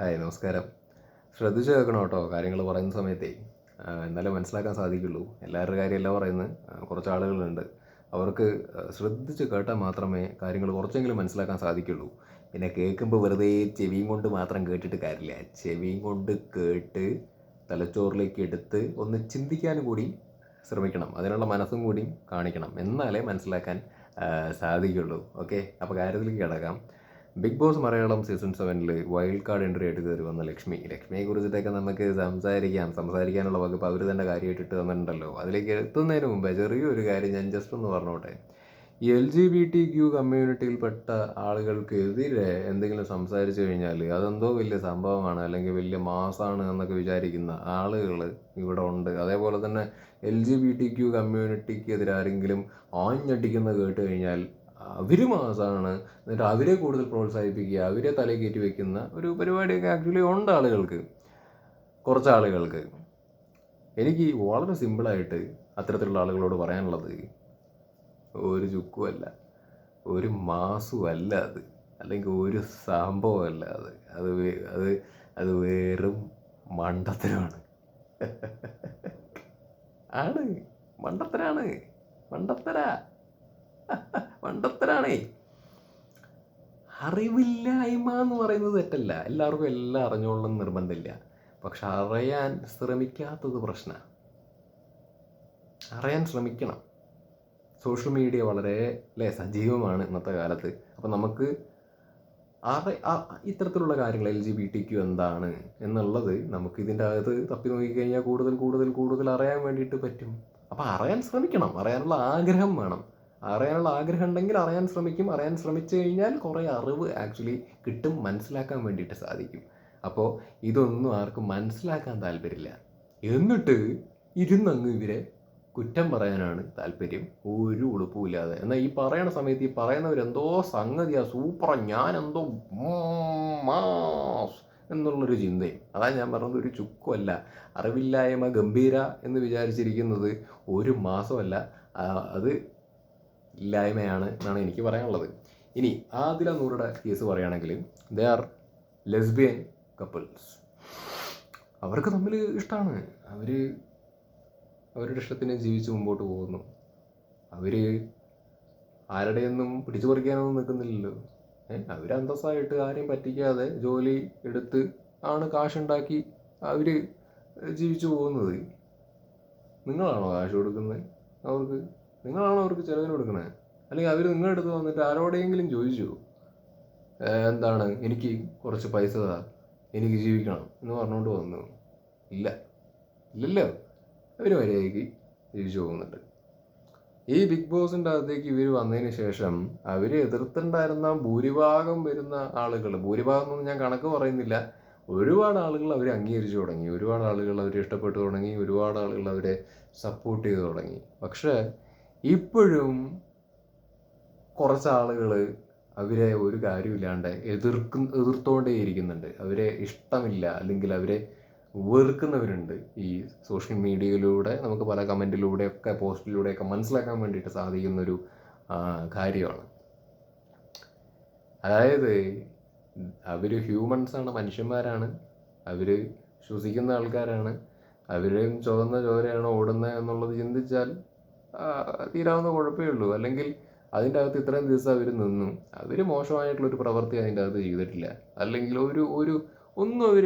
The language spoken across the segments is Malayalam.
ഹായ് നമസ്കാരം. ശ്രദ്ധിച്ച് കേൾക്കണം കേട്ടോ കാര്യങ്ങൾ പറയുന്ന സമയത്തേ. എന്നാലും മനസ്സിലാക്കാൻ സാധിക്കുള്ളൂ. എല്ലാവരുടെ കാര്യമല്ല പറയുന്നത്. കുറച്ച് ആളുകളുണ്ട്. അവർക്ക് ശ്രദ്ധിച്ച് കേട്ടാൽ മാത്രമേ കാര്യങ്ങൾ കുറച്ചെങ്കിലും മനസ്സിലാക്കാൻ സാധിക്കുള്ളൂ. പിന്നെ കേൾക്കുമ്പോൾ വെറുതെ ചെവിയും കൊണ്ട് മാത്രം കേട്ടിട്ട് കാര്യമില്ല. ചെവിയും കൊണ്ട് കേട്ട് തലച്ചോറിലേക്ക് എടുത്ത് ഒന്ന് ചിന്തിക്കാൻ കൂടി ശ്രമിക്കണം. അതിനുള്ള മനസ്സും കൂടി കാണിക്കണം. എന്നാലേ മനസ്സിലാക്കാൻ സാധിക്കുള്ളൂ. ഓക്കെ? അപ്പോൾ കാര്യത്തിലേക്ക് കിടക്കാം. ബിഗ് ബോസ് മലയാളം സീസൺ സെവനിൽ വൈൽഡ് കാർഡ് എൻട്രി ആയിട്ട് കയറി വന്ന ലക്ഷ്മി. ലക്ഷ്മിയെ കുറിച്ചിട്ടൊക്കെ നമുക്ക് സംസാരിക്കാം. സംസാരിക്കാനുള്ള വകുപ്പ് അവർ തന്നെ കാര്യമായിട്ട് ഇട്ട് തന്നിട്ടുണ്ടല്ലോ. അതിലേക്ക് എത്തുന്നതിന് മുമ്പേ ചെറിയൊരു കാര്യം ഞാൻ ജസ്റ്റ് ഒന്ന് പറഞ്ഞോട്ടെ. ഈ L G B T Q കമ്മ്യൂണിറ്റിയിൽപ്പെട്ട ആളുകൾക്കെതിരെ എന്തെങ്കിലും സംസാരിച്ചു കഴിഞ്ഞാൽ അതെന്തോ വലിയ സംഭവമാണ് അല്ലെങ്കിൽ വലിയ മാസമാണ് എന്നൊക്കെ വിചാരിക്കുന്ന ആളുകൾ ഇവിടെ ഉണ്ട്. അതേപോലെ തന്നെ L G B T Q കമ്മ്യൂണിറ്റിക്കെതിരെ ആരെങ്കിലും ആഞ്ഞടിക്കുന്ന കേട്ട് കഴിഞ്ഞാൽ അവർ മാസാണ് എന്നിട്ട് അവരെ കൂടുതൽ പ്രോത്സാഹിപ്പിക്കുക അവരെ തല കയറ്റി വെക്കുന്ന ഒരു പരിപാടിയൊക്കെ ആക്ച്വലി ഉണ്ട് ആളുകൾക്ക് കുറച്ച് ആളുകൾക്ക് എനിക്ക് വളരെ സിമ്പിളായിട്ട് അത്തരത്തിലുള്ള ആളുകളോട് പറയാനുള്ളത് ഒരു ചുക്കുമല്ല ഒരു മാസുമല്ല അത് അല്ലെങ്കിൽ ഒരു സംഭവമല്ല അത്. അത് അത് അത് വെറും മണ്ടത്തരമാണ്. ആണ്. മണ്ടത്തരാണ്. മണ്ടത്തരാ. മണ്ടത്തരാണേ അറിവില്ലായ്മ എന്ന് പറയുന്നത് തെറ്റല്ല. എല്ലാവർക്കും എല്ലാം അറിഞ്ഞോളണം നിർബന്ധമില്ല. പക്ഷെ അറിയാൻ ശ്രമിക്കാത്തത് പ്രശ്ന. അറിയാൻ ശ്രമിക്കണം. സോഷ്യൽ മീഡിയ വളരെ അല്ലേ സജീവമാണ് ഇന്നത്തെ കാലത്ത്. അപ്പം നമുക്ക് അറി ഇത്തരത്തിലുള്ള കാര്യങ്ങൾ L G B T Q എന്താണ് എന്നുള്ളത് നമുക്ക് ഇതിന്റെ അകത്ത് തപ്പി നോക്കിക്കഴിഞ്ഞാൽ കൂടുതൽ കൂടുതൽ കൂടുതൽ അറിയാൻ വേണ്ടിയിട്ട് പറ്റും. അപ്പോൾ അറിയാൻ ശ്രമിക്കണം. അറിയാനുള്ള ആഗ്രഹം വേണം. അറിയാനുള്ള ആഗ്രഹം ഉണ്ടെങ്കിൽ അറിയാൻ ശ്രമിക്കും. അറിയാൻ ശ്രമിച്ചു കഴിഞ്ഞാൽ കുറേ അറിവ് ആക്ച്വലി കിട്ടും മനസ്സിലാക്കാൻ വേണ്ടിയിട്ട് സാധിക്കും. അപ്പോൾ ഇതൊന്നും ആർക്കും മനസ്സിലാക്കാൻ താല്പര്യമില്ല. എന്നിട്ട് ഇരുന്നങ്ങ് ഇവരെ കുറ്റം പറയാനാണ് താല്പര്യം. ഒരു ഉളുപ്പുമില്ലാതെ. എന്നാൽ ഈ പറയണ സമയത്ത് ഈ പറയുന്നവരെന്തോ സംഗതിയാ സൂപ്പറാ ഞാൻ എന്തോ മാസ് എന്നുള്ളൊരു ചിന്തയും. അതാ ഞാൻ പറഞ്ഞത് ഒരു ചുക്കുമല്ല അറിവില്ലായ്മ ഗംഭീര എന്ന് വിചാരിച്ചിരിക്കുന്നത് ഒരു മാസമല്ല. അത് ഇല്ലായ്മയാണ് എന്നാണ് എനിക്ക് പറയാനുള്ളത്. ഇനി ആദില നൂറുടെ കേസ് പറയുകയാണെങ്കിൽ ദേ ആർ ലെസ്ബിയൻ കപ്പിൾസ് അവർക്ക് തമ്മിൽ ഇഷ്ടമാണ് അവർ അവരുടെ ഇഷ്ടത്തിന് ജീവിച്ച് മുമ്പോട്ട് പോകുന്നു. അവർ ആരുടെയൊന്നും പിടിച്ചു പറിക്കാനൊന്നും നിൽക്കുന്നില്ലല്ലോ. അവർ അന്തസ്സായിട്ട് ആരെയും പറ്റിക്കാതെ ജോലി എടുത്ത് ആണ് കാശുണ്ടാക്കി അവർ ജീവിച്ചു പോകുന്നത്. നിങ്ങളാണോ കാശ് കൊടുക്കുന്നത്? അവർക്ക് നിങ്ങളാണോ അവർക്ക് ചിലവിന് കൊടുക്കണേ? അല്ലെങ്കിൽ അവർ നിങ്ങളുടെ അടുത്ത് വന്നിട്ട് ആരോടെങ്കിലും ചോദിച്ചു എന്താണ്? എനിക്ക് കുറച്ച് പൈസ താ എനിക്ക് ജീവിക്കണം. എന്ന് പറഞ്ഞുകൊണ്ട് വന്നു. ഇല്ല. ഇല്ലല്ലോ. അവർ മര്യാദയ്ക്ക് ജീവിച്ചു പോകുന്നുണ്ട്. ഈ ബിഗ് ബോസിന്റെ അകത്തേക്ക് ഇവർ വന്നതിന് ശേഷം അവർ എതിർത്തുണ്ടായിരുന്ന ഭൂരിഭാഗം വരുന്ന ആളുകൾ ഭൂരിഭാഗം എന്നൊന്നും ഞാൻ കണക്ക് പറയുന്നില്ല. ഒരുപാട് ആളുകൾ അവരെ അംഗീകരിച്ചു തുടങ്ങി. ഒരുപാട് ആളുകൾ അവരെ ഇഷ്ടപ്പെട്ടു തുടങ്ങി. ഒരുപാട് ആളുകൾ അവരെ സപ്പോർട്ട് ചെയ്തു തുടങ്ങി. പക്ഷേ ഇപ്പോഴും കുറച്ച് ആളുകൾ അവരെ ഒരു കാര്യമില്ലാണ്ട് എതിർക്കും എതിർത്തോണ്ടേയിരിക്കുന്നുണ്ട് അവരെ ഇഷ്ടമില്ല അല്ലെങ്കിൽ അവരെ വെറുക്കുന്നവരുണ്ട്. ഈ സോഷ്യൽ മീഡിയയിലൂടെ നമുക്ക് പല കമന്റിലൂടെയൊക്കെ പോസ്റ്റിലൂടെയൊക്കെ മനസ്സിലാക്കാൻ വേണ്ടിയിട്ട് സാധിക്കുന്നൊരു കാര്യമാണ്. അതായത് അവർ ഹ്യൂമൻസാണ് മനുഷ്യന്മാരാണ്. അവർ ശ്വസിക്കുന്ന ആൾക്കാരാണ്. അവരും ചുവന്ന ചോരയാണ് ഓടുന്നത് എന്നുള്ളത് ചിന്തിച്ചാൽ തീരാവുന്ന കുഴപ്പമേ ഉള്ളൂ. അല്ലെങ്കിൽ അതിന്റെ അകത്ത് ഇത്രയും ദിവസം അവർ നിന്നു. അവർ മോശമായിട്ടുള്ളൊരു പ്രവൃത്തി അതിന്റെ അകത്ത് ചെയ്തിട്ടില്ല. അല്ലെങ്കിൽ ഒരു ഒരു ഒന്നും അവർ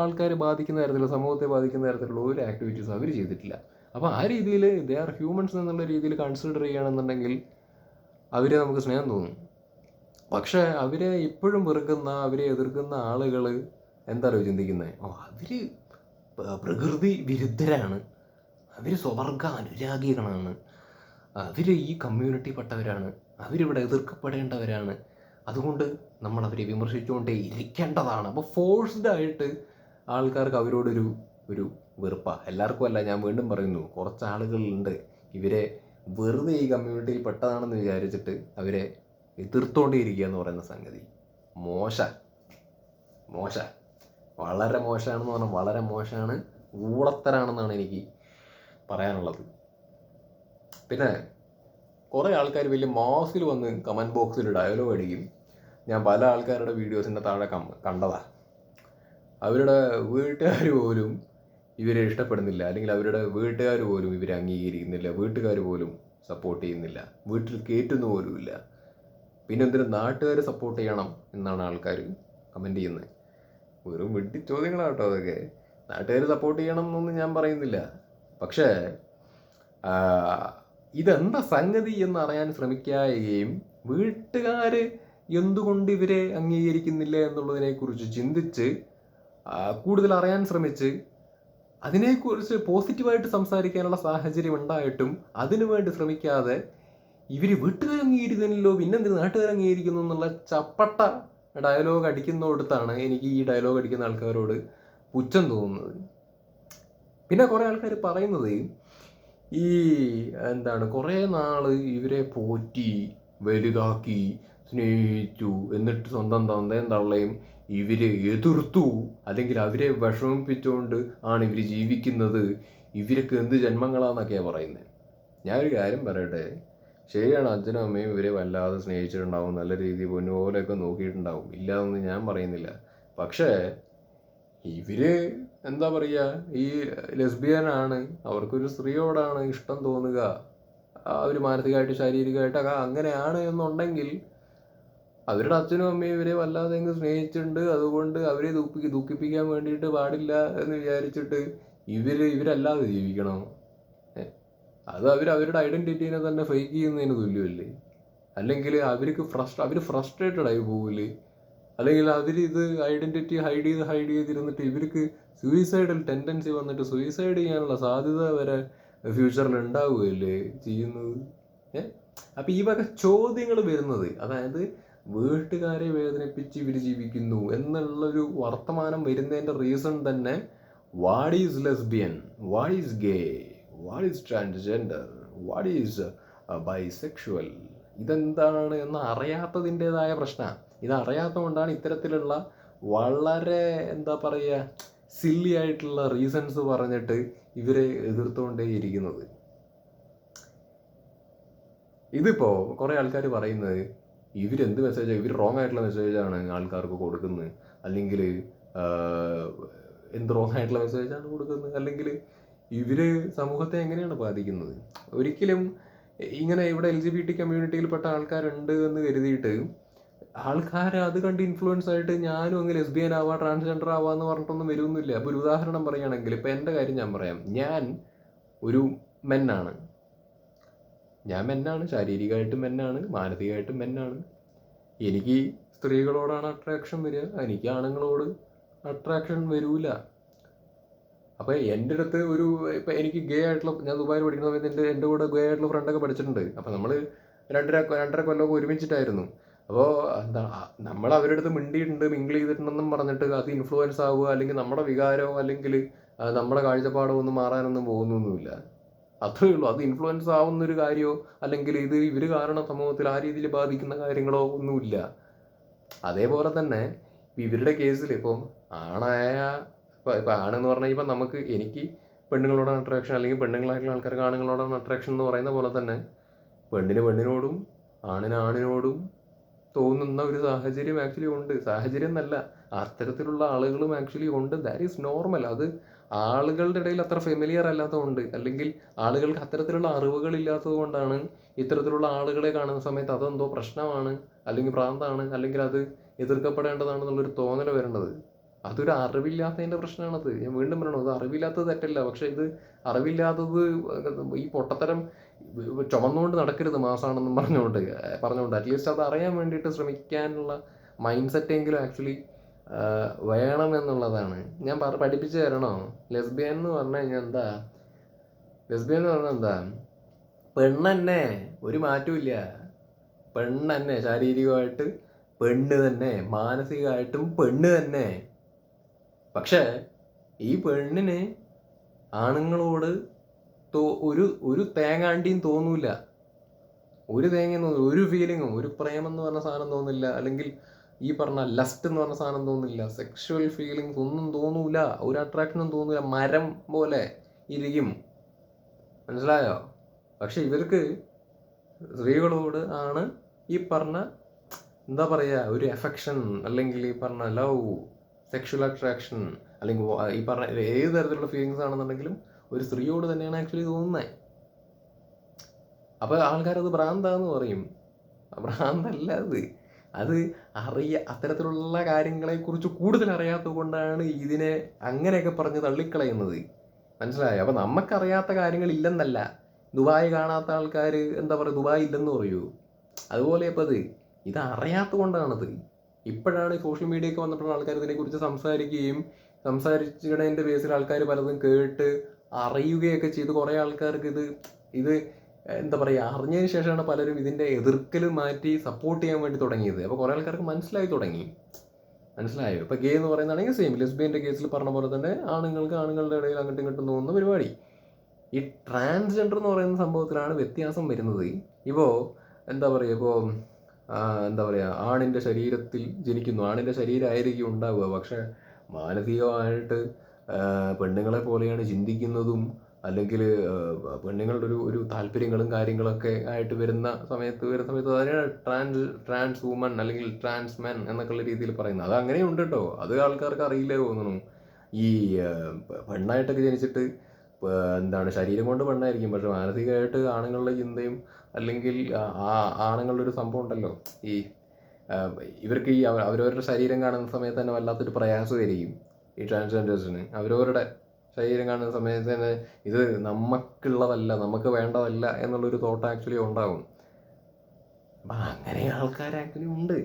ആൾക്കാരെ ബാധിക്കുന്ന തരത്തിലുള്ള സമൂഹത്തെ ബാധിക്കുന്ന തരത്തിലുള്ള ഒരു ആക്ടിവിറ്റീസ് അവർ ചെയ്തിട്ടില്ല. അപ്പോൾ ആ രീതിയിൽ ദേ ആർ ഹ്യൂമൻസ് എന്നുള്ള രീതിയിൽ കൺസിഡർ ചെയ്യുകയാണെന്നുണ്ടെങ്കിൽ അവരെ നമുക്ക് സ്നേഹം തോന്നും. പക്ഷേ അവരെ ഇപ്പോഴും വെറുക്കുന്ന അവരെ എതിർക്കുന്ന ആളുകൾ എന്താണോ ചിന്തിക്കുന്നത് ഓ അവർ പ്രകൃതി വിരുദ്ധരാണ്. അവർ സ്വവർഗ അനുരാഗികളാണ്. അവർ ഈ കമ്മ്യൂണിറ്റി പെട്ടവരാണ്. അവരിവിടെ എതിർക്കപ്പെടേണ്ടവരാണ്. അതുകൊണ്ട് നമ്മൾ അവരെ വിമർശിച്ചുകൊണ്ടേ ഇരിക്കേണ്ടതാണ്. അപ്പോൾ ഫോഴ്സ്ഡ് ആയിട്ട് ആൾക്കാർക്ക് അവരോടൊരു ഒരു വെറുപ്പാണ് എല്ലാവർക്കും അല്ല ഞാൻ വീണ്ടും പറയുന്നു. കുറച്ച് ആളുകളുണ്ട് ഇവരെ വെറുതെ ഈ കമ്മ്യൂണിറ്റിയിൽ പെട്ടതാണെന്ന് വിചാരിച്ചിട്ട് അവരെ എതിർത്തോണ്ടേ ഇരിക്കുക എന്ന് പറയുന്ന സംഗതി. മോശ. മോശ. വളരെ മോശമാണെന്ന് പറഞ്ഞാൽ വളരെ മോശമാണ് ഊളത്തരാണെന്നാണ് എനിക്ക് പറയാനുള്ളത്. പിന്നെ കുറേ ആൾക്കാർ വലിയ മാസിൽ വന്ന് കമന്റ് ബോക്സിൽ ഡയലോഗ് അടിക്കും ഞാൻ പല ആൾക്കാരുടെ വീഡിയോസിന്റെ താഴെ കം കണ്ടതാ. അവരുടെ വീട്ടുകാർ പോലും ഇവരെ ഇഷ്ടപ്പെടുന്നില്ല. അല്ലെങ്കിൽ അവരുടെ വീട്ടുകാർ പോലും ഇവരെ അംഗീകരിക്കുന്നില്ല. വീട്ടുകാർ പോലും സപ്പോർട്ട് ചെയ്യുന്നില്ല. വീട്ടിൽ കയറ്റുന്ന പോലുമില്ല പിന്നെ എന്തിനും നാട്ടുകാർ സപ്പോർട്ട് ചെയ്യണം എന്നാണ് ആൾക്കാർ കമന്റ് ചെയ്യുന്നത് വെറും വെട്ടി ചോദ്യങ്ങളാട്ടോ അതൊക്കെ. നാട്ടുകാർ സപ്പോർട്ട് ചെയ്യണം എന്നൊന്നും ഞാൻ പറയുന്നില്ല. പക്ഷേ ഇതെന്താ സംഗതി എന്ന് അറിയാൻ ശ്രമിക്കുകയും വീട്ടുകാർ എന്തുകൊണ്ട് ഇവരെ അംഗീകരിക്കുന്നില്ല എന്നുള്ളതിനെക്കുറിച്ച് ചിന്തിച്ച് കൂടുതൽ അറിയാൻ ശ്രമിച്ച് അതിനെക്കുറിച്ച് പോസിറ്റീവായിട്ട് സംസാരിക്കാനുള്ള സാഹചര്യം ഉണ്ടായിട്ടും അതിനുവേണ്ടി ശ്രമിക്കാതെ ഇവർ വീട്ടുകാർ അംഗീകരിക്കുന്നില്ലല്ലോ പിന്നെന്തിന് നാട്ടുകാർ അംഗീകരിക്കുന്നു എന്നുള്ള ചപ്പട്ട ഡയലോഗ് അടിക്കുന്നിടത്താണ് എനിക്ക് ഈ ഡയലോഗ് അടിക്കുന്ന ആൾക്കാരോട് പുച്ഛം തോന്നുന്നത്. പിന്നെ കുറേ ആൾക്കാർ പറയുന്നത് ഈ എന്താണ് കുറേ നാൾ ഇവരെ പോറ്റി വലുതാക്കി സ്നേഹിച്ചു എന്നിട്ട് സ്വന്തം തന്തയും തള്ളയും ഇവരെ എതിർത്തു അല്ലെങ്കിൽ അവരെ വിഷമിപ്പിച്ചുകൊണ്ട് ആണ് ഇവർ ജീവിക്കുന്നത്. ഇവരൊക്കെ എന്ത് ജന്മങ്ങളാന്നൊക്കെയാണ് പറയുന്നത് ഞാനൊരു കാര്യം പറയട്ടെ. ശരിയാണ് അച്ഛനും അമ്മയും ഇവരെ വല്ലാതെ സ്നേഹിച്ചിട്ടുണ്ടാവും നല്ല രീതിയിൽ പൊന്നുപോലെയൊക്കെ നോക്കിയിട്ടുണ്ടാവും. ഇല്ലാതൊന്നും ഞാൻ പറയുന്നില്ല. പക്ഷേ ഇവർ എന്താ പറയുക ഈ ലെസ്ബിയൻ ആണ് അവർക്കൊരു സ്ത്രീയോടാണ് ഇഷ്ടം തോന്നുക. അവർ മാനസികമായിട്ട് ശാരീരികമായിട്ടൊക്കെ അങ്ങനെയാണ് എന്നുണ്ടെങ്കിൽ അവരുടെ അച്ഛനും അമ്മയും ഇവരെ വല്ലാതെ അങ്ങ് സ്നേഹിച്ചിട്ടുണ്ട്. അതുകൊണ്ട് അവരെ ദുഃഖി ദുഃഖിപ്പിക്കാൻ വേണ്ടിയിട്ട് പാടില്ല എന്ന് വിചാരിച്ചിട്ട് ഇവർ ഇവരല്ലാതെ ജീവിക്കണോ? അത് അവർ അവരുടെ ഐഡന്റിറ്റീനെ തന്നെ ഫേക്ക് ചെയ്യുന്നതിന് തുല്യമല്ലേ? അല്ലെങ്കിൽ അവർക്ക് ഫ്രസ്റ്റ് അവർ ഫ്രസ്ട്രേറ്റഡ് ആയി പോകില്ലേ അല്ലെങ്കിൽ അവർ ഇത് ഐഡന്റിറ്റി ഹൈഡ് ചെയ്ത് ഹൈഡ് ചെയ്തിരുന്നിട്ട് ഇവർക്ക് സൂയിസൈഡൽ ടെൻഡൻസി വന്നിട്ട് സൂയിസൈഡ് ചെയ്യാനുള്ള സാധ്യത വരെ ഫ്യൂച്ചറിൽ ഉണ്ടാവുകയല്ലേ ചെയ്യുന്നത്? ഏ? അപ്പം ഈ വക ചോദ്യങ്ങൾ വരുന്നത് അതായത് വീട്ടുകാരെ വേദനിപ്പിച്ച് ഇവർ ജീവിക്കുന്നു എന്നുള്ളൊരു വർത്തമാനം വരുന്നതിന്റെ റീസൺ തന്നെ what is lesbian what is gay what is transgender what is bisexual ഇതെന്താണ് എന്ന് അറിയാത്തതിന്റെതായ പ്രശ്നമാണ് ഇത് അറിയാത്തതുകൊണ്ടാണ് ഇത്തരത്തിലുള്ള വളരെ എന്താ പറയുക സില്ലി ആയിട്ടുള്ള റീസൺസ് പറഞ്ഞിട്ട് ഇവരെ എതിർത്തുകൊണ്ടേയിരിക്കുന്നത് ഇതിപ്പോ കുറെ ആൾക്കാർ പറയുന്നത് ഇവരെന്ത് മെസ്സേജ് ഇവർ റോങ് ആയിട്ടുള്ള മെസ്സേജാണ് ആൾക്കാർക്ക് കൊടുക്കുന്നത്. അല്ലെങ്കിൽ എന്ത് റോങ് ആയിട്ടുള്ള മെസ്സേജാണ് കൊടുക്കുന്നത്? അല്ലെങ്കിൽ ഇവർ സമൂഹത്തെ എങ്ങനെയാണ് ബാധിക്കുന്നത്? ഒരിക്കലും ഇങ്ങനെ ഇവിടെ എൽ ജി ബി ടി കമ്മ്യൂണിറ്റിയിൽപ്പെട്ട ആൾക്കാരുണ്ട് എന്ന് കരുതിയിട്ട് ആൾക്കാർ അത് കണ്ട് ഇൻഫ്ലുവൻസ് ആയിട്ട് ഞാനും അങ്ങ് ലെസ്ബിയൻ ആവാം ട്രാൻസ്ജെൻഡർ ആവാന്ന് പറഞ്ഞിട്ടൊന്നും വരുമൊന്നുമില്ല അപ്പോൾ ഒരു ഉദാഹരണം പറയുകയാണെങ്കിൽ ഇപ്പൊ എന്റെ കാര്യം ഞാൻ പറയാം. ഞാൻ ഒരു മെന്നാണ്. ഞാൻ മെന്നാണ്. ശാരീരികമായിട്ടും മെന്നാണ്. മാനസികമായിട്ടും മെന്നാണ്. എനിക്ക് സ്ത്രീകളോടാണ് അട്രാക്ഷൻ വരിക. എനിക്ക് ആണുങ്ങളോട് അട്രാക്ഷൻ വരൂല. അപ്പോൾ എന്റെ അടുത്ത് ഒരു ഇപ്പം എനിക്ക് ഗേ ആയിട്ടുള്ള ഞാൻ ദുബായിൽ പഠിക്കുന്ന സമയത്ത് എന്റെ എന്റെ കൂടെ ഗേ ആയിട്ടുള്ള ഫ്രണ്ടൊക്കെ പഠിച്ചിട്ടുണ്ട്. അപ്പോൾ നമ്മൾ രണ്ടര രണ്ടര കൊല്ലമൊക്കെ ഒരുമിച്ചിട്ടായിരുന്നു. അപ്പോൾ എന്താ നമ്മൾ അവരുടെ അടുത്ത് മിണ്ടിയിട്ടുണ്ട് മിങ്കിൾ ചെയ്തിട്ടുണ്ടെന്നും പറഞ്ഞിട്ട് അത് ഇൻഫ്ലുവൻസ് ആവുക അല്ലെങ്കിൽ നമ്മുടെ വികാരമോ അല്ലെങ്കിൽ നമ്മുടെ കാഴ്ചപ്പാടോ ഒന്നും മാറാനൊന്നും പോകുന്നൊന്നുമില്ല. അത്രേ ഉള്ളൂ. അത് ഇൻഫ്ലുവൻസ് ആവുന്ന ഒരു കാര്യമോ അല്ലെങ്കിൽ ഇത് ഇവർ കാരണം സമൂഹത്തിൽ ആ രീതിയിൽ ബാധിക്കുന്ന കാര്യങ്ങളോ ഒന്നുമില്ല. അതേപോലെ തന്നെ ഇവരുടെ കേസിൽ ഇപ്പം ആണായ ഇപ്പം ഇപ്പം ആണെന്ന് പറഞ്ഞാൽ ഇപ്പം നമുക്ക് എനിക്ക് പെണ്ണുങ്ങളോടാണ് അട്രാക്ഷൻ അല്ലെങ്കിൽ പെണ്ണുങ്ങളായിട്ടുള്ള ആൾക്കാർക്ക് ആണുങ്ങളോടാണ് അട്രാക്ഷൻ എന്ന് പറയുന്ന പോലെ തന്നെ പെണ്ണിന് പെണ്ണിനോടും ആണിന് ആണിനോടും തോന്നുന്ന ഒരു സാഹചര്യം ആക്ച്വലി ഉണ്ട്. സാഹചര്യം എന്നല്ല അത്തരത്തിലുള്ള ആളുകളും ആക്ച്വലി ഉണ്ട്. ദാറ്റ് ഈസ് നോർമൽ അത് ആളുകളുടെ ഇടയിൽ അത്ര ഫെമിലിയർ അല്ലാത്തതുകൊണ്ട് അല്ലെങ്കിൽ ആളുകൾക്ക് അത്തരത്തിലുള്ള അറിവുകൾ ഇല്ലാത്തത് കൊണ്ടാണ് ഇത്തരത്തിലുള്ള ആളുകളെ കാണുന്ന സമയത്ത് അതെന്തോ പ്രശ്നമാണ് അല്ലെങ്കിൽ പ്രാന്താണ് അല്ലെങ്കിൽ അത് എതിർക്കപ്പെടേണ്ടതാണെന്നുള്ളൊരു തോന്നൽ വരേണ്ടത്. അതൊരു അറിവില്ലാത്തതിന്റെ പ്രശ്നമാണത്. ഞാൻ വീണ്ടും പറയണു അത് അറിവില്ലാത്തത് തെറ്റല്ല. പക്ഷെ ഇത് അറിവില്ലാത്തത് ഈ പൊട്ടത്തരം ചുമന്നുകൊണ്ട് നടക്കരുത് മാസമാണെന്നും പറഞ്ഞുകൊണ്ട് പറഞ്ഞുകൊണ്ട്. അറ്റ്ലീസ്റ്റ് അത് അറിയാൻ വേണ്ടിയിട്ട് ശ്രമിക്കാനുള്ള മൈൻഡ് സെറ്റ് എങ്കിലും ആക്ച്വലി വേണം എന്നുള്ളതാണ് ഞാൻ പഠിപ്പിച്ചു തരണോ? ലെസ്ബിയൻ എന്ന് പറഞ്ഞു കഴിഞ്ഞാൽ എന്താ? ലെസ്ബിയൻ എന്ന് പറഞ്ഞാൽ എന്താ? പെണ്ണെന്നെ ഒരു മാറ്റവും ഇല്ല പെണ്ണെന്നെ ശാരീരികമായിട്ട് പെണ്ണ് തന്നെ മാനസികമായിട്ടും പെണ്ണ് തന്നെ. പക്ഷേ ഈ പെണ്ണിന് ആണുങ്ങളോട് തോ ഒരു ഒരു തേങ്ങാണ്ടിയും തോന്നൂല. ഒരു തേങ്ങയും തോന്നില്ല ഒരു ഫീലിങ്ങും ഒരു പ്രേമം എന്ന് പറഞ്ഞ സാധനം തോന്നില്ല. അല്ലെങ്കിൽ ഈ പറഞ്ഞ ലസ്റ്റ് എന്ന് പറഞ്ഞ സാധനം തോന്നില്ല. സെക്ഷുവൽ ഫീലിങ്സ് ഒന്നും തോന്നൂല. ഒരു അട്രാക്ഷനും തോന്നൂല. മരം പോലെ ഇരിക്കും. മനസ്സിലായോ? പക്ഷെ ഇവർക്ക് സ്ത്രീകളോട് ആണ് ഈ പറഞ്ഞ എന്താ പറയുക ഒരു എഫക്ഷൻ അല്ലെങ്കിൽ ഈ പറഞ്ഞ ലവ് സെക്ഷൽ അട്രാക്ഷൻ അല്ലെങ്കിൽ ഈ പറഞ്ഞ ഏത് തരത്തിലുള്ള ഫീലിങ്സ് ആണെന്നുണ്ടെങ്കിലും ഒരു സ്ത്രീയോട് തന്നെയാണ് ആക്ച്വലി തോന്നുന്നത് അപ്പോൾ ആൾക്കാരത് ഭ്രാന്താന്ന് പറയും. ഭ്രാന്തല്ല അത്. അത് അറിയ അത്തരത്തിലുള്ള കാര്യങ്ങളെക്കുറിച്ച് കൂടുതൽ അറിയാത്തത് കൊണ്ടാണ് ഇതിനെ അങ്ങനെയൊക്കെ പറഞ്ഞ് തള്ളിക്കളയുന്നത്. മനസ്സിലായോ? അപ്പോൾ നമുക്കറിയാത്ത കാര്യങ്ങൾ ഇല്ലെന്നല്ല ദുബായ് കാണാത്ത ആൾക്കാർ എന്താ പറയുക ദുബായ് ഇല്ലെന്ന് പറയൂ. അതുപോലെ ഇപ്പോൾ അത് ഇത് അറിയാത്ത കൊണ്ടാണത് ഇപ്പോഴാണ് സോഷ്യൽ മീഡിയ ഒക്കെ വന്നപ്പോഴാണ് ആൾക്കാർ ഇതിനെക്കുറിച്ച് സംസാരിക്കുകയും സംസാരിച്ചതിന്റെ ബേസിൽ ആൾക്കാർ പലതും കേട്ട് അറിയുകയൊക്കെ ചെയ്ത്. കുറേ ആൾക്കാർക്ക് ഇത് ഇത് എന്താ പറയുക അറിഞ്ഞതിന് ശേഷമാണ് പലരും ഇതിന്റെ എതിർക്കൽ മാറ്റി സപ്പോർട്ട് ചെയ്യാൻ വേണ്ടി തുടങ്ങിയത്. അപ്പോൾ കുറേ ആൾക്കാർക്ക് മനസ്സിലായി തുടങ്ങി. മനസ്സിലായോ? ഇപ്പോൾ ഗേ എന്ന് പറയുന്നതാണെങ്കിൽ സെയിം ലെസ്ബിയന്റെ കേസിൽ പറഞ്ഞ പോലെ തന്നെ ആണുങ്ങൾക്ക് ആണുങ്ങളുടെ ഇടയിൽ അങ്ങോട്ടും ഇങ്ങോട്ടും തോന്നുന്ന പരിപാടി. ഈ ട്രാൻസ്ജെൻഡർ എന്ന് പറയുന്ന സംഭവത്തിലാണ് വ്യത്യാസം വരുന്നത്. ഇപ്പോൾ എന്താ പറയുക ഇപ്പോൾ എന്താ പറയുക ആണിന്റെ ശരീരത്തിൽ ജനിക്കുന്നു. ആണിന്റെ ശരീരമായിരിക്കും ഉണ്ടാവുക. പക്ഷേ മാനസികമായിട്ട് പെണ്ണുങ്ങളെ പോലെയാണ് ചിന്തിക്കുന്നതും അല്ലെങ്കിൽ പെണ്ണുങ്ങളുടെ ഒരു ഒരു താല്പര്യങ്ങളും കാര്യങ്ങളൊക്കെ ആയിട്ട് വരുന്ന സമയത്ത് വരുന്ന സമയത്ത് അതിനാണ് ട്രാൻസ് ട്രാൻസ് വുമൺ അല്ലെങ്കിൽ ട്രാൻസ് മെൻ എന്നൊക്കെയുള്ള രീതിയിൽ പറയുന്നത്. അത് അങ്ങനെ ഉണ്ട് കേട്ടോ. അത് ആൾക്കാർക്ക് അറിയില്ലേ തോന്നുന്നു. ഈ പെണ്ണായിട്ടൊക്കെ ജനിച്ചിട്ട് എന്താണ് ശരീരം കൊണ്ട് പെണ്ണായിരിക്കും. പക്ഷെ മാനസികമായിട്ട് ആണുങ്ങളുടെ ചിന്തയും അല്ലെങ്കിൽ ആ- ആണുങ്ങളുടെ ഒരു സംഭവം ഉണ്ടല്ലോ. ഈ ഇവർക്ക് ഈ അവരവരുടെ ശരീരം കാണുന്ന സമയത്ത് തന്നെ വല്ലാത്തൊരു പ്രയാസമായിരിക്കും. ഈ ട്രാൻസ്ജെൻഡേഴ്സിന് അവരവരുടെ ശരീരം കാണുന്ന സമയത്ത് തന്നെ ഇത് നമുക്കുള്ളതല്ല നമുക്ക് വേണ്ടതല്ല എന്നുള്ളൊരു തോട്ട് ആക്ച്വലി ഉണ്ടാകും അപ്പം അങ്ങനെ ആൾക്കാർ ആക്ച്വലി ഉണ്ട്.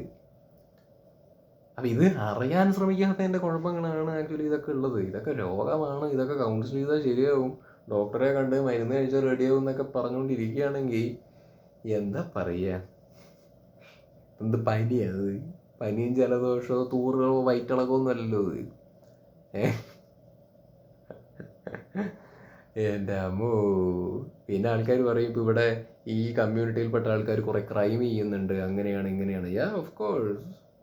അപ്പം ഇത് അറിയാൻ ശ്രമിക്കാത്തതിന്റെ കുഴപ്പങ്ങളാണ് ആക്ച്വലി ഇതൊക്കെ ഉള്ളത്. ഇതൊക്കെ രോഗമാണ് ഇതൊക്കെ കൗൺസിൽ ചെയ്താൽ ശരിയാവും. ഡോക്ടറെ കണ്ട് മരുന്ന് കഴിച്ചാൽ റെഡിയാവും എന്നൊക്കെ പറഞ്ഞുകൊണ്ടിരിക്കുകയാണെങ്കിൽ എന്താ പറയുക എന്ത് പനിയത് പനിയും ജലദോഷമോ തൂറുകളോ വയറ്റിളകോ ഒന്നും അല്ലല്ലോ ഇത്. എന്റെ അമ്മോ? പിന്നെ ആൾക്കാർ പറയും ഇപ്പം ഇവിടെ ഈ കമ്മ്യൂണിറ്റിയിൽപ്പെട്ട ആൾക്കാർ കുറേ ക്രൈം ചെയ്യുന്നുണ്ട്. അങ്ങനെയാണ് ഇങ്ങനെയാണ്. യാ ഓഫ് കോഴ്സ്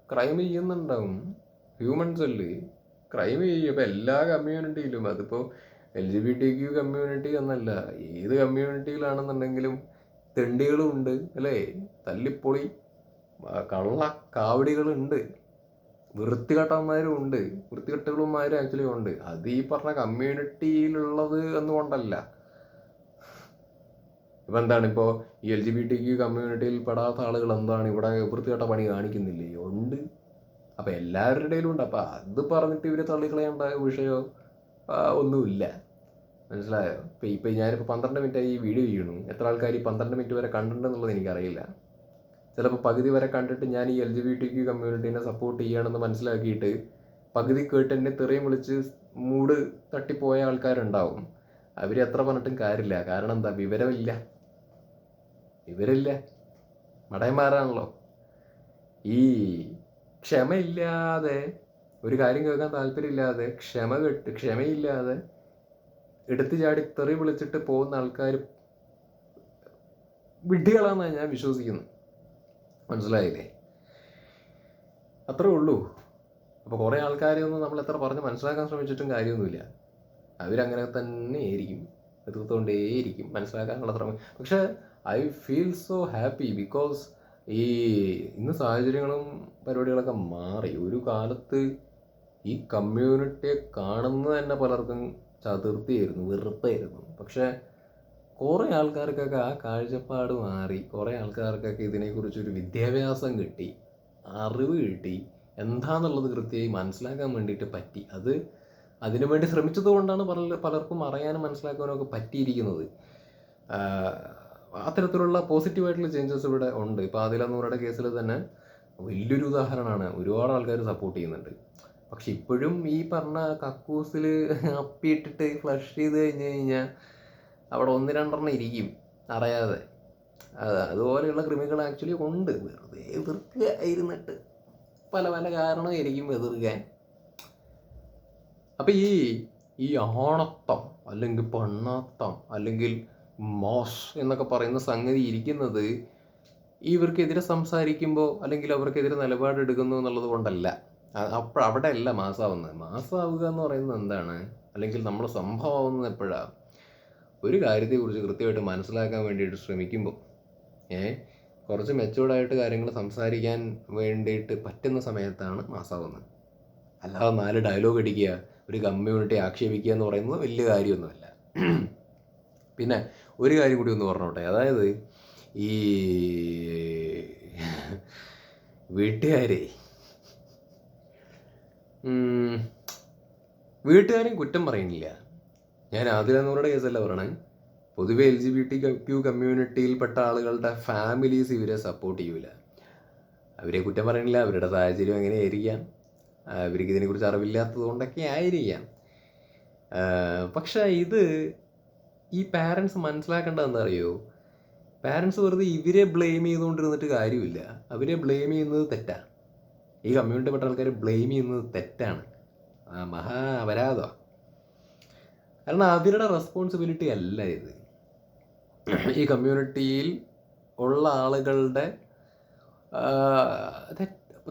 ക്രൈം ചെയ്യുന്നുണ്ടാവും. ഹ്യൂമൻസ് അല്ലേ ക്രൈം ചെയ്യും. ഇപ്പം എല്ലാ കമ്മ്യൂണിറ്റിയിലും അതിപ്പോൾ L G B T Q community എന്നല്ല. ഏത് കമ്മ്യൂണിറ്റിയിലാണെന്നുണ്ടെങ്കിലും തെണ്ടികളും ഉണ്ട് അല്ലേ? തല്ലിപ്പൊളി കള്ള കാവടികളുണ്ട്. വൃത്തികെട്ടന്മാരും ഉണ്ട് വൃത്തികെട്ടുകളുമാരും ആക്ച്വലി ഉണ്ട്. അത് ഈ പറഞ്ഞ കമ്മ്യൂണിറ്റിയിലുള്ളത് എന്നുകൊണ്ടല്ല ഇപ്പം എന്താണ്? ഇപ്പോ ഈ എൽ ജി ബി ടി കമ്മ്യൂണിറ്റിയിൽ പെടാത്ത ആളുകൾ എന്താണ് ഇവിടെ വൃത്തികെട്ട പണി കാണിക്കുന്നില്ലേ? ഉണ്ട്. അപ്പം എല്ലാവരുടെ ഇടയിലും ഉണ്ട് അപ്പം അത് പറഞ്ഞിട്ട് ഇവർ തള്ളിക്കളയേണ്ട വിഷയമോ ആ, ഒന്നുമില്ല. മനസ്സിലായോ? ഇപ്പം ഇപ്പം ഞാനിപ്പോൾ പന്ത്രണ്ട് മിനിറ്റായി ഈ വീഡിയോ ചെയ്യണു എത്ര ആൾക്കാർ ഈ പന്ത്രണ്ട് മിനിറ്റ് വരെ കണ്ടിട്ടുണ്ടെന്നുള്ളത് എനിക്കറിയില്ല. ചിലപ്പോൾ പകുതി വരെ കണ്ടിട്ട് ഞാൻ ഈ L G B T Q കമ്മ്യൂണിറ്റീനെ support ചെയ്യുകയാണെന്ന് മനസ്സിലാക്കിയിട്ട് പകുതി കേട്ട് എന്നെ തെറിയും വിളിച്ച് മൂട് തട്ടിപ്പോയ ആൾക്കാരുണ്ടാവും. അവർ എത്ര പറഞ്ഞിട്ടും കാര്യമില്ല. കാരണം എന്താ? വിവരമില്ല. വിവരമില്ല. മടയന്മാരാണല്ലോ. ഈ ക്ഷമയില്ലാതെ ഒരു കാര്യം കേൾക്കാൻ താല്പര്യമില്ലാതെ ക്ഷമ കെട്ട് ക്ഷമയില്ലാതെ എടുത്തു ചാടി തെറി വിളിച്ചിട്ട് പോകുന്ന ആൾക്കാർ വിഡ്ഢികളാണെന്നാണ് ഞാൻ വിശ്വസിക്കുന്നത്. മനസ്സിലായില്ലേ? അത്രേ ഉള്ളൂ. അപ്പോൾ കുറേ ആൾക്കാരെ ഒന്നും നമ്മൾ എത്ര പറഞ്ഞ് മനസ്സിലാക്കാൻ ശ്രമിച്ചിട്ടും കാര്യമൊന്നുമില്ല. അവരങ്ങനെ തന്നെ ആയിരിക്കും. എതിർത്തുകൊണ്ടേയിരിക്കും മനസ്സിലാക്കാനുള്ള ശ്രമം. പക്ഷേ I feel so happy because ഈ ഇന്ന് സാഹചര്യങ്ങളും പരിപാടികളൊക്കെ മാറി. ഒരു കാലത്ത് ഈ കമ്മ്യൂണിറ്റിയെ കാണുന്നത് തന്നെ പലർക്കും ചതുർത്ഥിയായിരുന്നു വെറുപ്പായിരുന്നു. പക്ഷേ കുറേ ആൾക്കാർക്കൊക്കെ ആ കാഴ്ചപ്പാട് മാറി. കുറേ ആൾക്കാർക്കൊക്കെ ഇതിനെക്കുറിച്ചൊരു വിദ്യാഭ്യാസം കിട്ടി അറിവ് കിട്ടി. എന്താണെന്നുള്ളത് കൃത്യമായി മനസ്സിലാക്കാൻ വേണ്ടിയിട്ട് പറ്റി. അത് അതിനു വേണ്ടി ശ്രമിച്ചത് കൊണ്ടാണ് പല പലർക്കും അറിയാനും മനസ്സിലാക്കാനും ഒക്കെ പറ്റിയിരിക്കുന്നത്. അത്തരത്തിലുള്ള പോസിറ്റീവായിട്ടുള്ള ചേഞ്ചസ് ഇവിടെ ഉണ്ട്. ഇപ്പോൾ ആദിലന്നൂരുടെ കേസിൽ തന്നെ വലിയൊരു ഉദാഹരണമാണ്. ഒരുപാട് ആൾക്കാർ സപ്പോർട്ട് ചെയ്യുന്നുണ്ട്. പക്ഷെ ഇപ്പോഴും ഈ പറഞ്ഞ കക്കൂസിൽ അപ്പിയിട്ടിട്ട് ഫ്ലഷ് ചെയ്ത് കഴിഞ്ഞ് കഴിഞ്ഞാൽ അവിടെ ഒന്ന് രണ്ടെണ്ണം ഇരിക്കും അറിയാതെ. അത് അതുപോലെയുള്ള ക്രിമികൾ ആക്ച്വലി ഉണ്ട്. വെറുതെ എതിർക്കുക ഇരുന്നിട്ട് പല പല കാരണമായിരിക്കും എതിർക്കാൻ. അപ്പം ഈ ഈ ആണത്തം അല്ലെങ്കിൽ പെണ്ണത്തം അല്ലെങ്കിൽ മോസ് എന്നൊക്കെ പറയുന്ന സംഗതി ഇരിക്കുന്നത് ഇവർക്കെതിരെ സംസാരിക്കുമ്പോൾ അല്ലെങ്കിൽ അവർക്കെതിരെ നിലപാടെടുക്കുന്നു എന്നുള്ളത് കൊണ്ടല്ല. അപ്പോൾ അവിടെയല്ല മാസാവുന്നത്. മാസാവുക എന്ന് പറയുന്നത് എന്താണ്? അല്ലെങ്കിൽ നമ്മൾ സംഭവമാവുന്നത് എപ്പോഴാണ് ഒരു കാര്യത്തെക്കുറിച്ച് കൃത്യമായിട്ട് മനസ്സിലാക്കാൻ വേണ്ടിയിട്ട് ശ്രമിക്കുമ്പോൾ ഏ കുറച്ച് മെച്ചൂർഡായിട്ട് കാര്യങ്ങൾ സംസാരിക്കാൻ വേണ്ടിയിട്ട് പറ്റുന്ന സമയത്താണ് മാസാവുന്നത്. അല്ലാതെ നാല് ഡയലോഗ് അടിക്കുക ഒരു കമ്മ്യൂണിറ്റി ആക്ഷേപിക്കുക എന്ന് പറയുന്നത് വലിയ കാര്യമൊന്നുമല്ല. പിന്നെ ഒരു കാര്യം കൂടി ഒന്ന് പറഞ്ഞോട്ടെ. അതായത് ഈ വീട്ടുകാരെ വീട്ടുകാരെയും കുറ്റം പറയുന്നില്ല. ഞാൻ ആദിലന്നൂറുടെ കേസല്ല പറയണേ. പൊതുവെ L G B T Q കമ്മ്യൂണിറ്റിയിൽപ്പെട്ട ആളുകളുടെ ഫാമിലീസ് ഇവരെ സപ്പോർട്ട് ചെയ്യൂല. അവരെ കുറ്റം പറയണില്ല അവരുടെ സാഹചര്യം എങ്ങനെയായിരിക്കാം അവർക്ക് ഇതിനെക്കുറിച്ച് അറിവില്ലാത്തത് കൊണ്ടൊക്കെ ആയിരിക്കാം പക്ഷെ ഇത് ഈ പാരൻസ് മനസ്സിലാക്കേണ്ടത് എന്താ അറിയോ? പാരൻസ് വെറുതെ ഇവരെ ബ്ലെയിം ചെയ്തുകൊണ്ടിരുന്നിട്ട് കാര്യമില്ല. അവരെ ബ്ലെയിം ചെയ്യുന്നത് തെറ്റാണ് ഈ കമ്മ്യൂണിറ്റിപ്പെട്ട ആൾക്കാർ ബ്ലെയിം ചെയ്യുന്നത് തെറ്റാണ്. മഹാ അപരാധമാണ് കാരണം അവരുടെ റെസ്പോൺസിബിലിറ്റി അല്ല ഇത്. ഈ കമ്മ്യൂണിറ്റിയിൽ ഉള്ള ആളുകളുടെ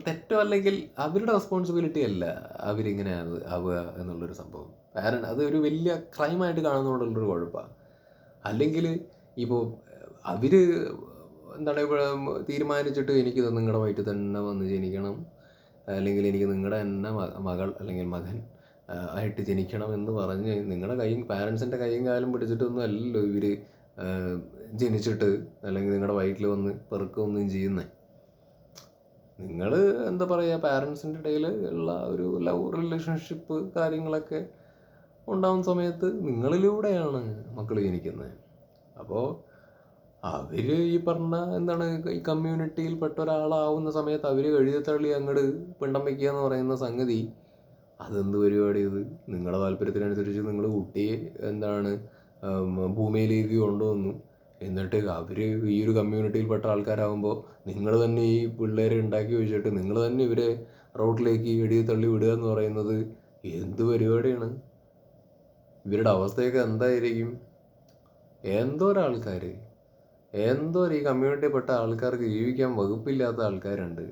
തെറ്റോ അല്ലെങ്കിൽ അവരുടെ റെസ്പോൺസിബിലിറ്റി അല്ല അവരിങ്ങനെ ആവുക എന്നുള്ളൊരു സംഭവം. കാരണം അത് ഒരു വലിയ ക്രൈമായിട്ട് കാണുന്നതുകൊണ്ടുള്ളൊരു കുഴപ്പമാണ് അല്ലെങ്കിൽ ഇപ്പോൾ അവർ എന്താണ് ഇപ്പോൾ തീരുമാനിച്ചിട്ട് എനിക്ക് നിങ്ങളുടെ വയറ്റിൽ തന്നെ വന്ന് ജനിക്കണം അല്ലെങ്കിൽ എനിക്ക് നിങ്ങളുടെ തന്നെ മകൾ അല്ലെങ്കിൽ മകൻ ആയിട്ട് ജനിക്കണം എന്ന് പറഞ്ഞ് നിങ്ങളുടെ കൈയും പാരൻസിന്റെ കൈയും കാലും പിടിച്ചിട്ടൊന്നും അല്ലല്ലോ ഇവർ ജനിച്ചിട്ട് അല്ലെങ്കിൽ നിങ്ങളുടെ വയറ്റിൽ വന്ന് പെറുക്കൊന്നും ചെയ്യുന്നേ. നിങ്ങൾ എന്താ പറയുക പാരൻസിന്റെ ഇടയിൽ ഉള്ള ഒരു ലവ് റിലേഷൻഷിപ്പ് കാര്യങ്ങളൊക്കെ ഉണ്ടാവുന്ന സമയത്ത് നിങ്ങളിലൂടെയാണ് മക്കൾ ജനിക്കുന്നത് അപ്പോൾ അവർ ഈ പറഞ്ഞ എന്താണ് ഈ കമ്മ്യൂണിറ്റിയിൽപ്പെട്ട ഒരാളാവുന്ന സമയത്ത് അവർ എഴുതി തള്ളി അങ്ങോട്ട് പിണ്ടം വയ്ക്കുക എന്ന് പറയുന്ന സംഗതി അതെന്ത് പരിപാടി ഇത്? നിങ്ങളുടെ താല്പര്യത്തിനനുസരിച്ച് നിങ്ങൾ കുട്ടിയെ എന്താണ് ഭൂമിയിലേക്ക് കൊണ്ടുവന്നു. എന്നിട്ട് അവർ ഈ ഒരു കമ്മ്യൂണിറ്റിയിൽപ്പെട്ട ആൾക്കാരാകുമ്പോൾ നിങ്ങൾ തന്നെ ഈ പിള്ളേരെ ഉണ്ടാക്കി വെച്ചിട്ട് നിങ്ങൾ തന്നെ ഇവരെ റോഡിലേക്ക് എഴുതി തള്ളി വിടുക എന്ന് പറയുന്നത് എന്ത് പരിപാടിയാണ്? ഇവരുടെ അവസ്ഥയൊക്കെ എന്തായിരിക്കും? എന്തോരാൾക്കാർ എന്തോ ഈ കമ്മ്യൂണിറ്റിയിൽപ്പെട്ട ആൾക്കാർക്ക് ജീവിക്കാൻ വകുപ്പില്ലാത്ത ആൾക്കാരുണ്ട്.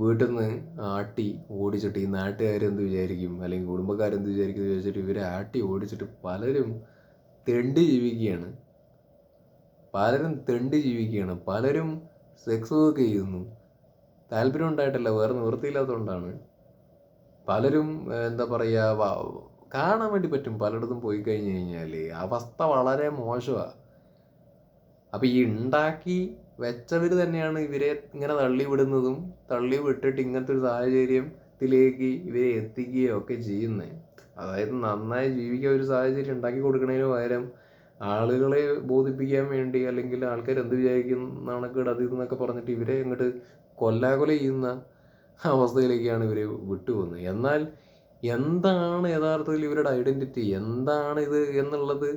വീട്ടിൽ നിന്ന് ആട്ടി ഓടിച്ചിട്ട് ഈ നാട്ടുകാരെന്ത് വിചാരിക്കും? അല്ലെങ്കിൽ കുടുംബക്കാരെന്ത് വിചാരിക്കും എന്ന് ചോദിച്ചിട്ട് ഇവരെ ആട്ടി ഓടിച്ചിട്ട് പലരും തെണ്ടി ജീവിക്കുകയാണ്. പലരും തെണ്ടി ജീവിക്കുകയാണ്. പലരും സെക്സ് വർക്ക് ചെയ്യുന്നു. താല്പര്യം ഉണ്ടായിട്ടല്ല വേറെ നിവൃത്തിയില്ലാത്തതുകൊണ്ടാണ്. പലരും എന്താ പറയുക കാണാൻ വേണ്ടി പറ്റും. പലയിടത്തും പോയി കഴിഞ്ഞ് കഴിഞ്ഞാൽ അവസ്ഥ വളരെ മോശമാണ് അപ്പം ഈ ഉണ്ടാക്കി വെച്ചവർ തന്നെയാണ് ഇവരെ ഇങ്ങനെ തള്ളി വിടുന്നതും തള്ളി വിട്ടിട്ട് ഇങ്ങനത്തെ ഒരു സാഹചര്യത്തിലേക്ക് ഇവരെ എത്തിക്കുകയും ഒക്കെ ചെയ്യുന്നത് അതായത് നന്നായി ജീവിക്കാൻ ഒരു സാഹചര്യം ഉണ്ടാക്കി കൊടുക്കുന്നതിന് പകരം ആളുകളെ ബോധിപ്പിക്കാൻ വേണ്ടി അല്ലെങ്കിൽ ആൾക്കാർ എന്ത് വിചാരിക്കും നാണക്കേട് അത് പറഞ്ഞിട്ട് ഇവരെ അങ്ങോട്ട് കൊല്ലാകൊല ചെയ്യുന്ന അവസ്ഥയിലേക്കാണ് ഇവർ വിട്ടുപോകുന്നത്. എന്നാൽ എന്താണ് യഥാർത്ഥത്തിൽ ഇവരുടെ ഐഡന്റിറ്റി എന്താണ് ഇത് എന്നുള്ളത്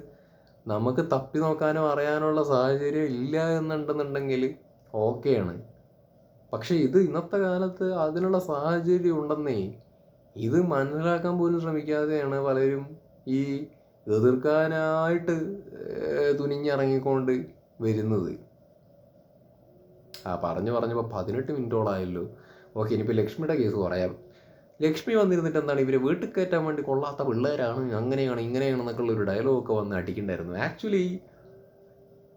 നമുക്ക് തപ്പി നോക്കാനോ അറിയാനുള്ള സാഹചര്യം ഇല്ല എന്നുണ്ടെന്നുണ്ടെങ്കിൽ ഓക്കെയാണ്. പക്ഷെ ഇത് ഇന്നത്തെ കാലത്ത് അതിനുള്ള സാഹചര്യം ഉണ്ടെന്നേ ഇത് മനസ്സിലാക്കാൻ പോലും ശ്രമിക്കാതെയാണ് പലരും ഈ എതിർക്കാനായിട്ട് തുനിഞ്ഞിറങ്ങിക്കൊണ്ട് വരുന്നത്. ആ പറഞ്ഞു പറഞ്ഞപ്പോൾ പതിനെട്ട് മിനിറ്റോളായല്ലോ. ഓക്കെ ഇനിയിപ്പോൾ ലക്ഷ്മിയുടെ കേസ് പറയാം. ലക്ഷ്മി വന്നിരുന്നിട്ട് എന്താണ്? ഇവരെ വീട്ടിൽ കയറ്റാൻ വേണ്ടി കൊള്ളാത്ത പിള്ളേരാണ്. അങ്ങനെയാണ് ഇങ്ങനെയാണെന്നൊക്കെ എന്നൊക്കെയുള്ള ഒരു ഡയലോഗൊക്കെ വന്ന് അടിക്കണ്ടായിരുന്നു. ആക്ച്വലി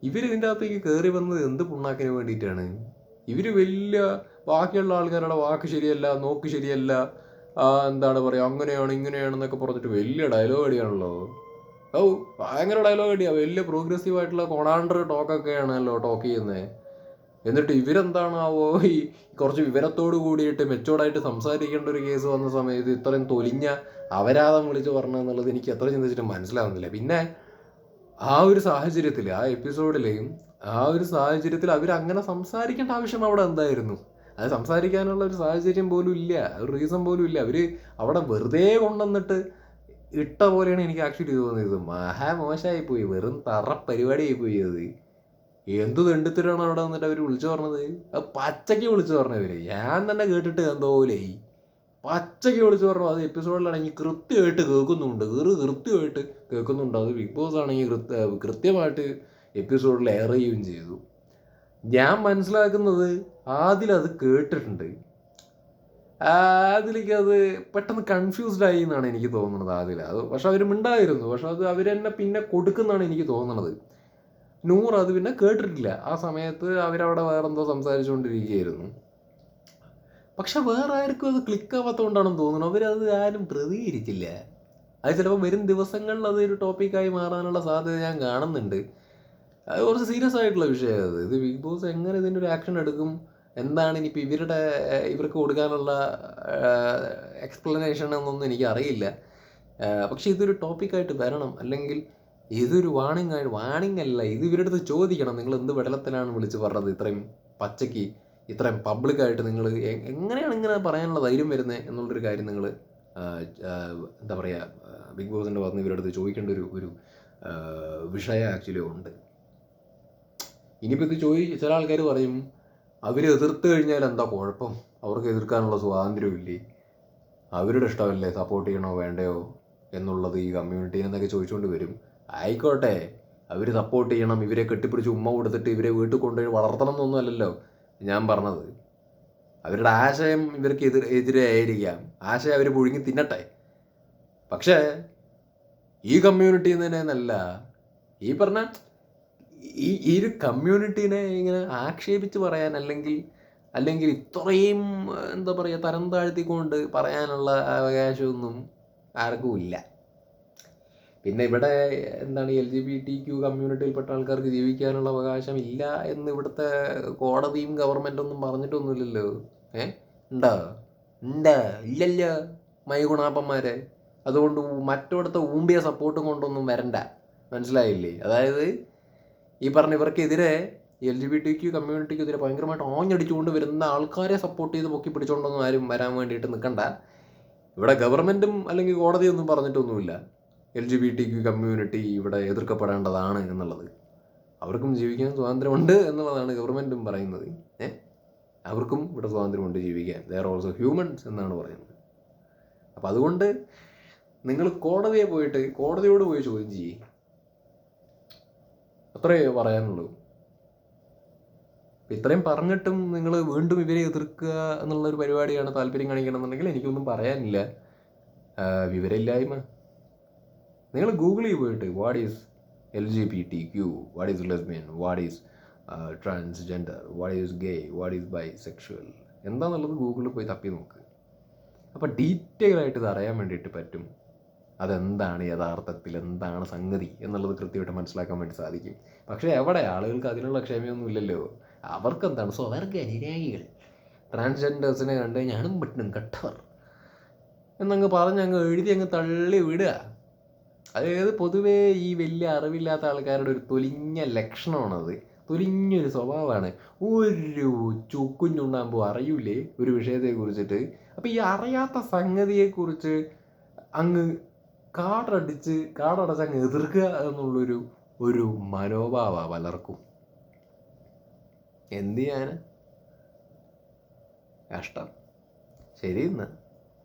ഇവർ ഇതിന്റെ അകത്തേക്ക് കയറി വന്നത് എന്ത് പുണ്ണാക്കിന് വേണ്ടിയിട്ടാണ്? ഇവർ വലിയ ബാക്കിയുള്ള ആൾക്കാരുടെ വാക്ക് ശരിയല്ല നോക്ക് ശരിയല്ല എന്താണ് പറയുക അങ്ങനെയാണ് ഇങ്ങനെയാണെന്നൊക്കെ പറഞ്ഞിട്ട് വലിയ ഡയലോഗ് അടിയാണല്ലോ. ഓ ഭയങ്കര ഡയലോഗ് അടിയാണ് വലിയ പ്രോഗ്രസീവ് ആയിട്ടുള്ള കൊണാണ്ടർ ടോക്കൊക്കെയാണല്ലോ ടോക്ക് ചെയ്യുന്നത്. എന്നിട്ട് ഇവരെന്താണാവോ ഈ കുറച്ച് വിവരത്തോട് കൂടിയിട്ട് മെച്ചോർഡായിട്ട് സംസാരിക്കേണ്ട ഒരു കേസ് വന്ന സമയത്ത് ഇത്രയും തൊലിഞ്ഞ അവരാധം വിളിച്ച് പറഞ്ഞു എന്നുള്ളത് എനിക്ക് എത്ര ചിന്തിച്ചിട്ട് മനസ്സിലാവുന്നില്ല. പിന്നെ ആ ഒരു സാഹചര്യത്തിൽ ആ എപ്പിസോഡിലെയും ആ ഒരു സാഹചര്യത്തിൽ അവർ അങ്ങനെ സംസാരിക്കേണ്ട ആവശ്യം അവിടെ എന്തായിരുന്നു? അത് സംസാരിക്കാനുള്ള ഒരു സാഹചര്യം പോലും ഇല്ല. ഒരു റീസൺ പോലും ഇല്ല. അവർ അവിടെ വെറുതെ കൊണ്ടുവന്നിട്ട് ഇട്ട പോലെയാണ് എനിക്ക് ആക്ച്വലി തോന്നിയത്. മഹാ മോശമായി പോയി വെറും തറ പരിപാടിയായി പോയി അത്. എന്ത് തെണ്ടിത്തരാണ് അവിടെ വന്നിട്ട് അവർ വിളിച്ചു പറഞ്ഞത്? പച്ചയ്ക്ക് വിളിച്ചു പറഞ്ഞവർ ഞാൻ തന്നെ കേട്ടിട്ട് എന്തോ പോലെയായി പച്ചയ്ക്ക് വിളിച്ചു പറഞ്ഞു അത് എപ്പിസോഡിലാണെങ്കിൽ കൃത്യമായിട്ട് കേൾക്കുന്നുണ്ട്. കീറ് കൃത്യമായിട്ട് കേൾക്കുന്നുണ്ട്. അത് ബിഗ് ബോസ് ആണെങ്കിൽ കൃത്യ കൃത്യമായിട്ട് എപ്പിസോഡിൽ എയർ ചെയ്യുകയും ചെയ്തു. ഞാൻ മനസ്സിലാക്കുന്നത് അത് കേട്ടിട്ടുണ്ട്. അതിലേക്ക് അത് പെട്ടെന്ന് കൺഫ്യൂസ്ഡ് ആയി എന്നാണ് എനിക്ക് തോന്നുന്നത് ആദ്യം അത് പക്ഷെ അവർ മിണ്ടായിരുന്നു. പക്ഷെ അത് അവരെന്നെ പിന്നെ കൊടുക്കുന്നതാണ് എനിക്ക് തോന്നുന്നത്. നൂറ് അത് പിന്നെ കേട്ടിട്ടില്ല. ആ സമയത്ത് അവരവിടെ വേറെന്തോ സംസാരിച്ചുകൊണ്ടിരിക്കുകയായിരുന്നു. പക്ഷെ വേറെ ആർക്കും അത് ക്ലിക്ക് ആവാത്തതുകൊണ്ടാണെന്ന് തോന്നുന്നു. അവരത് ആരും പ്രതികരിച്ചില്ല അത് ചിലപ്പോൾ വരും ദിവസങ്ങളിൽ അത് ഒരു ടോപ്പിക്കായി മാറാനുള്ള സാധ്യത ഞാൻ കാണുന്നുണ്ട്. അത് കുറച്ച് സീരിയസ് ആയിട്ടുള്ള വിഷയമാണ് അത്. ഇത് ബിഗ് ബോസ് എങ്ങനെ ഇതിന്റെ ഒരു ആക്ഷൻ എടുക്കും? എന്താണ് ഇനിയിപ്പോൾ ഇവരുടെ ഇവർക്ക് കൊടുക്കാനുള്ള എക്സ്പ്ലനേഷൻ എന്നൊന്നും എനിക്കറിയില്ല. പക്ഷേ ഇതൊരു ടോപ്പിക്കായിട്ട് വരണം. അല്ലെങ്കിൽ ഇതൊരു വാണിംഗ് ആയിട്ട് വാണിംഗ് അല്ല ഇത് ഇവരുടെ അടുത്ത് ചോദിക്കണം. നിങ്ങൾ എന്ത് വെടലത്തിലാണ് വിളിച്ച് പറഞ്ഞത്? ഇത്രയും പച്ചയ്ക്ക് ഇത്രയും പബ്ലിക്കായിട്ട് നിങ്ങൾ എങ്ങനെയാണ് ഇങ്ങനെ പറയാനുള്ള ധൈര്യം വരുന്നത് എന്നുള്ളൊരു കാര്യം നിങ്ങൾ എന്താ പറയുക ബിഗ് ബോസിന്റെ നിന്ന് ഇവരുടെ അടുത്ത് ചോദിക്കേണ്ട ഒരു ഒരു വിഷയം ആക്ച്വലി ഉണ്ട്. ഇനിയിപ്പോൾ ഇത് ചോദി ചില ആൾക്കാർ പറയും അവർ എതിർത്ത് കഴിഞ്ഞാൽ എന്താ കുഴപ്പം? അവർക്ക് എതിർക്കാനുള്ള സ്വാതന്ത്ര്യമില്ലേ? അവരുടെ ഇഷ്ടമല്ലേ സപ്പോർട്ട് ചെയ്യണോ വേണ്ടയോ? എന്നുള്ളത് ഈ കമ്മ്യൂണിറ്റിയിൽ എന്നൊക്കെ ചോദിച്ചുകൊണ്ട് വരും. ആയിക്കോട്ടെ. അവർ സപ്പോർട്ട് ചെയ്യണം ഇവരെ കെട്ടിപ്പിടിച്ച് ഉമ്മ കൊടുത്തിട്ട് ഇവരെ വീട്ടിൽ കൊണ്ടുപോയി വളർത്തണം എന്നൊന്നും അല്ലല്ലോ ഞാൻ പറഞ്ഞത്. അവരുടെ ആശയം ഇവർക്ക് എതിർ എതിരെ ആയിരിക്കാം. ആശയം അവർ പുഴുങ്ങി തിന്നട്ടെ. പക്ഷേ ഈ കമ്മ്യൂണിറ്റി തന്നെ എന്നല്ല ഈ പറഞ്ഞ ഈ ഈ ഒരു കമ്മ്യൂണിറ്റീനെ ഇങ്ങനെ ആക്ഷേപിച്ച് പറയാൻ അല്ലെങ്കിൽ അല്ലെങ്കിൽ ഇത്രയും എന്താ പറയുക തരം താഴ്ത്തിക്കൊണ്ട് പറയാനുള്ള അവകാശമൊന്നും ആർക്കും ഇല്ല. പിന്നെ ഇവിടെ എന്താണ് L G B T Q കമ്മ്യൂണിറ്റിയിൽപ്പെട്ട ആൾക്കാർക്ക് ജീവിക്കാനുള്ള അവകാശം ഇല്ല എന്ന് ഇവിടുത്തെ കോടതിയും ഗവൺമെന്റൊന്നും പറഞ്ഞിട്ടൊന്നുമില്ലല്ലോ. ഏ? ഉണ്ടോ? ഉണ്ടോ? ഇല്ലല്ലോ മൈഗുണാപ്പന്മാരെ. അതുകൊണ്ട് മറ്റിടത്തെ ഊമ്പിയ സപ്പോർട്ടും കൊണ്ടൊന്നും വരണ്ട. മനസ്സിലായില്ലേ? അതായത് ഈ പറഞ്ഞ ഇവർക്കെതിരെ L G B T Q കമ്മ്യൂണിറ്റിക്കെതിരെ ഭയങ്കരമായിട്ട് ഓഞ്ഞടിച്ചുകൊണ്ട് വരുന്ന ആൾക്കാരെ സപ്പോർട്ട് ചെയ്ത് പൊക്കി പിടിച്ചുകൊണ്ടൊന്നും ആരും വരാൻ വേണ്ടിയിട്ട് നിൽക്കണ്ട ഇവിടെ ഗവൺമെന്റും അല്ലെങ്കിൽ കോടതിയൊന്നും പറഞ്ഞിട്ടൊന്നുമില്ല. L G B T community ഇവിടെ എതിർക്കപ്പെടേണ്ടതാണ് എന്നുള്ളത്. അവർക്കും ജീവിക്കാൻ സ്വാതന്ത്ര്യമുണ്ട് എന്നുള്ളതാണ് ഗവൺമെന്റും പറയുന്നത്. ഏ? അവർക്കും ഇവിടെ സ്വാതന്ത്ര്യമുണ്ട് ജീവിക്കാൻ. ദർ ഓൾസോ ഹ്യൂമൻസ് എന്നാണ് പറയുന്നത്. അപ്പം അതുകൊണ്ട് നിങ്ങൾ കോടതിയെ പോയിട്ട് കോടതിയോട് പോയി ചോദ്യം ചെയ്യേ. അത്രയേ പറയാനുള്ളൂ. ഇത്രയും പറഞ്ഞിട്ടും നിങ്ങൾ വീണ്ടും ഇവരെ എതിർക്കുക എന്നുള്ളൊരു പരിപാടിയാണ് താല്പര്യം കാണിക്കണമെന്നുണ്ടെങ്കിൽ എനിക്കൊന്നും പറയാനില്ല. വിവരമില്ലായ്മ. നിങ്ങൾ ഗൂഗിളിൽ പോയിട്ട് what is L G B T Q what is lesbian what is transgender what is gay what is bisexual എന്താണെന്നുള്ളത് ഗൂഗിളിൽ പോയി തപ്പി നോക്ക്. അപ്പോൾ ഡീറ്റെയിൽ ആയിട്ട് ഇത് അറിയാൻ വേണ്ടിയിട്ട് പറ്റും അതെന്താണ് യഥാർത്ഥത്തിൽ എന്താണ് സംഗതി എന്നുള്ളത് കൃത്യമായിട്ട് മനസ്സിലാക്കാൻ വേണ്ടി സാധിക്കും. പക്ഷേ എവിടെ ആളുകൾക്ക് അതിനുള്ള ക്ഷമയൊന്നും ഇല്ലല്ലോ. അവർക്ക് എന്താണ് സ്വർഗ അനുരാഗികൾ ട്രാൻസ്ജെൻഡേഴ്സിനെ കണ്ട് ഞാനും പറ്റും കട്ടവർ. എന്നങ്ങ് പറഞ്ഞ് അങ്ങ് എഴുതി അങ്ങ് തള്ളി വിടുക. അതായത് പൊതുവേ ഈ വലിയ അറിവില്ലാത്ത ആൾക്കാരുടെ ഒരു തൊലിഞ്ഞ ലക്ഷണമാണത്. തൊലിഞ്ഞൊരു സ്വഭാവമാണ്. ഒരു ചുക്കും ചുണ്ണാമ്പോ അറിയൂലേ ഒരു വിഷയത്തെ കുറിച്ചിട്ട് അപ്പം ഈ അറിയാത്ത സംഗതിയെക്കുറിച്ച് അങ്ങ് കാടടിച്ച് കാടടച്ച് അങ്ങ് എതിർക്കുക എന്നുള്ളൊരു ഒരു മനോഭാവ പലർക്കും. എന്ത് ചെയ്യാന്? കഷ്ടം. ശരി എന്നാ.